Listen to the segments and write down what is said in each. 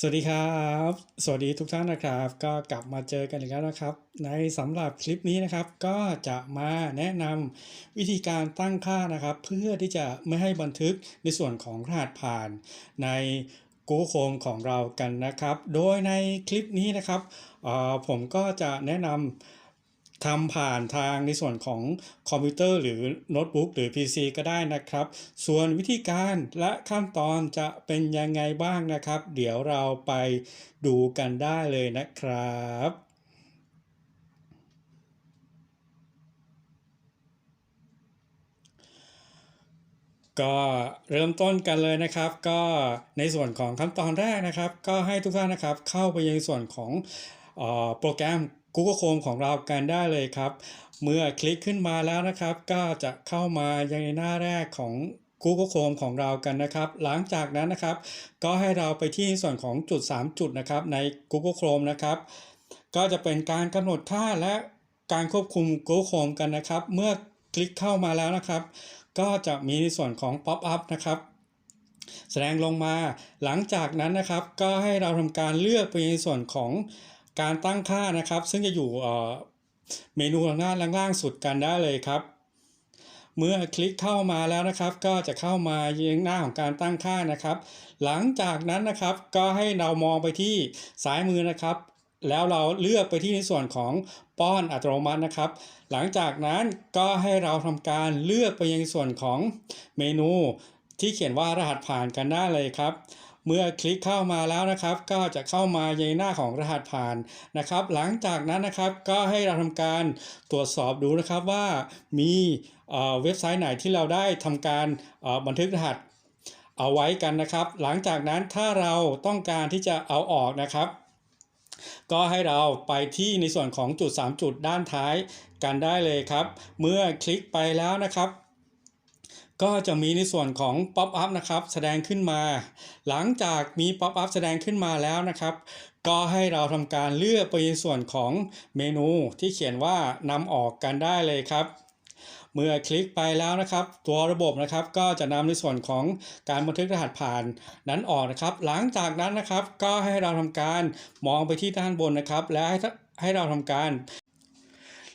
สวัสดีครับ สวัสดีทุกท่านนะครับ ก็กลับมาเจอกันอีกแล้วนะครับ ในสำหรับคลิปนี้นะครับก็จะมาแนะนำวิธีการตั้งค่านะครับ เพื่อที่จะไม่ให้บันทึกในส่วนของรหัสผ่านใน Google Chrome ของเรากันนะครับ โดยในคลิปนี้นะครับผมก็จะแนะนำ ทำผ่านทางในส่วนของคอมพิวเตอร์หรือโน้ตบุ๊กหรือ PC ก็ได้นะครับ ส่วนวิธีการและขั้นตอนจะเป็นยังไงบ้างนะครับ เดี๋ยวเราไปดูกันได้เลยนะครับก็เริ่มต้นกันเลยนะครับ ก็ในส่วนของขั้นตอนแรกนะครับ ก็ให้ทุกท่านนะครับเข้าไปยังส่วนของออโปรแกรม Google Chrome ของเรากันได้เลยครับ เมื่อคลิกขึ้นมาแล้วนะครับ ก็จะเข้ามายังในหน้าแรกของ Google Chrome ของเรากันนะครับ หลังจากนั้นนะครับ ก็ให้เราไปที่ส่วนของจุด 3 จุดนะครับใน Google Chrome นะครับ ก็จะเป็นการกำหนดค่าและการควบคุม Google Chrome กันนะครับ เมื่อคลิกเข้ามาแล้วนะครับ ก็จะมีในส่วนของ Pop up นะครับ แสดงลงมา หลังจากนั้นนะครับ ก็ให้เราทำการเลือกไปในส่วนของ การตั้งค่านะครับ ซึ่งจะอยู่เอ่อเมนูทางด้านล่างสุดกันได้เลยครับ เมื่อคลิกเข้ามาแล้วนะครับ ก็จะเข้ามายังหน้าของการตั้งค่านะครับ หลังจากนั้นนะครับก็ให้เรามองไปที่ซ้ายมือนะครับแล้วเราเลือกไปที่ในส่วนของป้อนอัตโนมัตินะครับ หลังจากนั้นก็ให้เราทำการเลือกไปยังส่วนของเมนูที่เขียนว่ารหัสผ่านกันได้เลยครับ เมื่อคลิกเข้ามาแล้วนะครับ ก็จะเข้ามาในหน้าของรหัสผ่านนะครับ หลังจากนั้นนะครับก็ให้เราทำการตรวจสอบดูนะครับว่ามีเอ่อเว็บไซต์ไหนที่เราได้ทำการเอ่อบันทึกรหัสเอาไว้กันนะครับ หลังจากนั้นถ้าเราต้องการที่จะเอาออกนะครับ ก็ให้เราไปที่ในส่วนของจุด 3 จุดด้านท้ายกันได้เลยครับ เมื่อคลิกไปแล้วนะครับ ก็จะมีในส่วนของ Pop up นะครับแสดงขึ้นมา หลังจากมี Pop up แสดงขึ้นมาแล้วนะครับ ก็ให้เราทำการเลือกไปในส่วนของเมนูที่เขียนว่านำออกกันได้เลยครับเมื่อคลิกไปแล้วนะครับ ตัวระบบนะครับก็จะนำในส่วนของการบันทึกรหัสผ่านนั้นออกนะครับ หลังจากนั้นนะครับก็ให้เราทำการมองไปที่ด้านบนนะครับ และให้ให้เราทำการ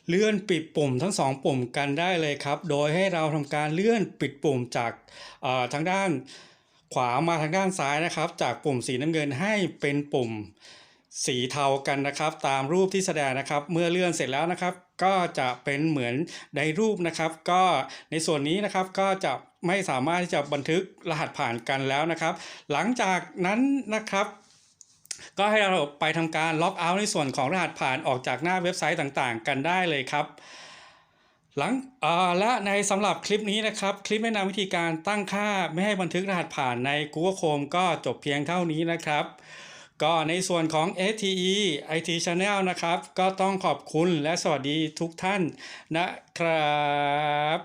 เลื่อนปิดปุ่มทั้งสองปุ่มกันได้เลยครับ โดยให้เราทำการเลื่อนปิดปุ่มจากทางด้านขวามาทางด้านซ้ายนะครับ จากปุ่มสีน้ำเงินให้เป็นปุ่มสีเทากันนะครับ ตามรูปที่แสดงนะครับ เมื่อเลื่อนเสร็จแล้วนะครับ ก็จะเป็นเหมือนในรูปนะครับ ก็ในส่วนนี้นะครับก็จะไม่สามารถที่จะบันทึกรหัสผ่านกันแล้วนะครับ หลังจากนั้นนะครับ ก็ให้เราไปทำการล็อกเอาท์ในส่วนของรหัสผ่านออกจากหน้าเว็บไซต์ต่างๆ กันได้เลยครับ หลังอ่อและในสำหรับคลิปนี้นะครับ คลิปแนะนำวิธีการตั้งค่าไม่ให้บันทึกรหัสผ่านใน Google Chrome ก็จบเพียงเท่านี้นะครับก็ในส่วนของ STE IT Channel นะครับ ก็ต้องขอบคุณและสวัสดีทุกท่านนะครับ